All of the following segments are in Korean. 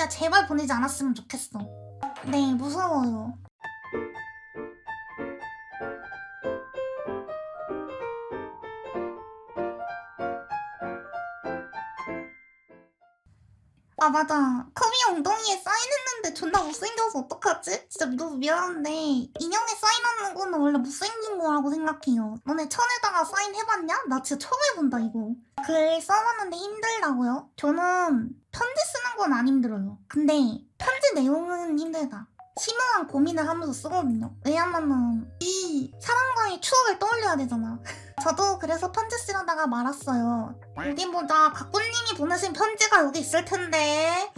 진짜 제발 보내지 않았으면 좋겠어. 네, 무서워요. 아 맞아 커비 엉덩이에 사인했는데 존나 못생겨서 어떡하지? 진짜 너무 미안한데 인형에 사인하는 거는 원래 못생긴 거라고 생각해요 너네 천에다가 사인 해봤냐? 나 진짜 처음 해본다 이거 글 써봤는데 힘들다고요? 저는 편지 건 안 힘들어요 근데 편지 내용은 힘들다 심오한 고민을 하면서 쓰거든요 왜냐면은 이 사람과의 추억을 떠올려야 되잖아 저도 그래서 편지 쓰려다가 말았어요. 여기 보자. 가꾸님이 보내신 편지가 여기 있을 텐데.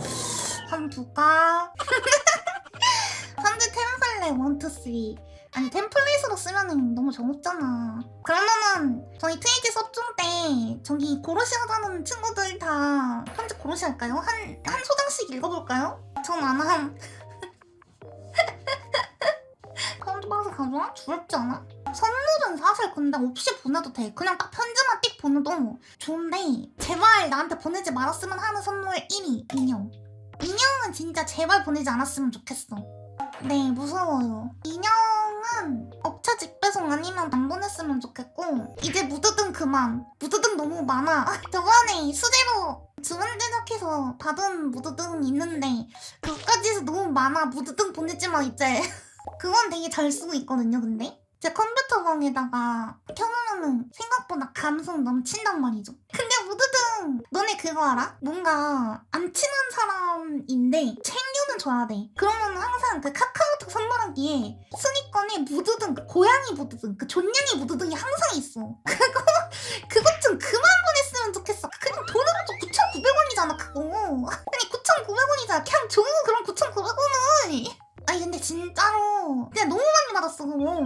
한번 볼까? 편지 1, 2, 3. 아니 템플릿으로 쓰면은 너무 정없잖아. 그러면은 저희 트위치 섭종 때 저기 고로시 하자는 친구들 다 편지 고로시 할까요? 한, 한 소장씩 읽어볼까요? 전 안 함. 편지 봐서 가져와? 두렵지 않아? 선물은 사실 근데 없이 보내도 돼. 그냥 딱 편지만 띡 보내도 좋은데 제발 나한테 보내지 말았으면 하는 선물 1위 인형. 인형은 진짜 제발 보내지 않았으면 좋겠어. 네 무서워요. 인형 은 업체 직배송 아니면 안 보냈으면 좋겠고 이제 무드등 그만. 무드등 너무 많아. 저번에 수제로 주문 제작해서 받은 무드등 있는데 그것까지 해서 너무 많아. 무드등 보내지 마 이제. 그건 되게 잘 쓰고 있거든요 근데. 제 컴퓨터 방에다가 켜놓으면 생각보다 감성 넘친단 말이죠. 근데 무드등 너네 그거 알아? 뭔가 안 친한 사람인데 챙겨는 줘야 돼. 그러면 항상 그 카카오톡 선물하기에 순위권에 무드등, 그 고양이 무드등, 그 존냥이 무드등이 항상 있어. 그거 그것 좀 그만 보냈으면 좋겠어. 그냥 돈으로 좀 9,900원이잖아 그거. 아니 9,900원이잖아. 그냥 줘 그럼 9,900원은. 아니 근데 진짜로 그냥 너무 받았어 그거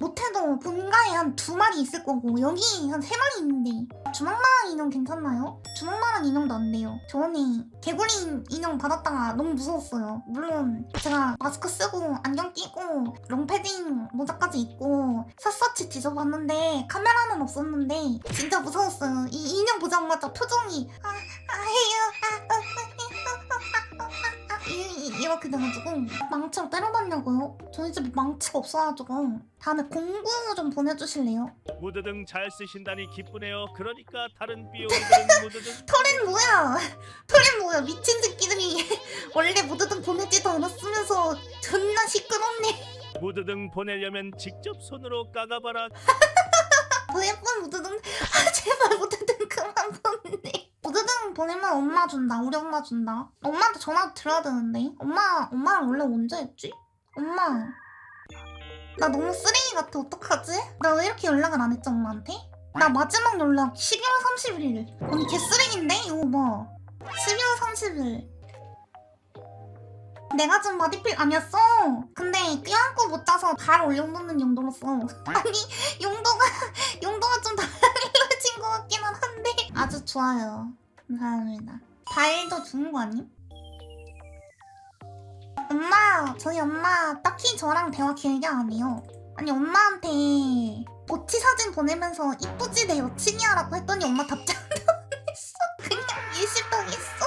못해도 본가에 한 두 마리 있을 거고 여기 한 세 마리 있는데. 주먹만한 인형 괜찮나요? 주먹만한 인형도 안 돼요. 저번에 개구리 인형 받았다가 너무 무서웠어요. 물론 제가 마스크 쓰고 안경 끼고 롱패딩 모자까지 입고 샅샅이 뒤져봤는데 카메라는 없었는데 진짜 무서웠어요. 이 인형 보자마자 표정이 아, 아 해요 이- 이- 이렇게 돼가지고 망치로 때려봤냐고요? 저희 집에 망치가 없어가지고 다음에 공구 좀 보내주실래요? 무드등 잘 쓰신다니 기쁘네요. 그러니까 다른 비용들은 무드등 털엔 뭐야? 털엔 뭐야? 미친 새끼들이 원래 모두든 보내지도 않았으면서 존나 시끄럽네. 무드등 보내려면 직접 손으로 까가봐라. 더 예쁜 모두든 아 제발 모두든 그만 보내. 보내면 엄마 준다. 우리 엄마 준다. 엄마한테 전화 드려야 되는데. 엄마 엄마랑 원래 언제 했지? 엄마. 나 너무 쓰레기 같아. 어떡하지? 나 왜 이렇게 연락을 안 했지 엄마한테? 나 마지막 연락 12월 31일. 언니 개 쓰레기인데? 이거 봐. 12월 30일. 내가 좀 마디필 아니었어. 근데 껴안고 못 자서 발 올려놓는 용도로서. 아니 용도가 용도가 좀 달라진 것 같기는 한데 아주 좋아요. 감사합니다. 발도 좋은 거 아님? 엄마, 저희 엄마 딱히 저랑 대화 길게 안 해요. 아니 엄마한테 보치 사진 보내면서 이쁘지 내 여친이야라고 했더니 엄마 답장 안 했어. 그냥 일십당했어.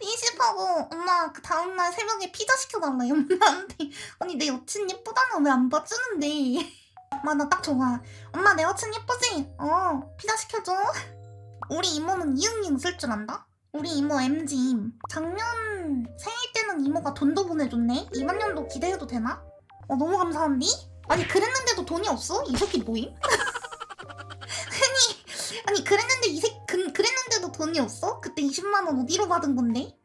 일십하고 엄마 그 다음날 새벽에 피자 시켜달라 엄마한테. 아니 내 여친 예쁘다는 왜 안 봐주는데. 엄마 나 딱 좋아. 엄마 내 여친 예쁘지? 어 피자 시켜줘. 우리 이모는 이응이응 쓸 줄 안다? 우리 이모 MG 작년 생일 때는 이모가 돈도 보내줬네? 이번 년도 기대해도 되나? 어 너무 감사한디? 아니 그랬는데도 돈이 없어? 이 새끼 뭐임? 아니 아니 그랬는데 이 새끼 그, 그랬는데도 돈이 없어? 그때 20만 원 어디로 받은 건데?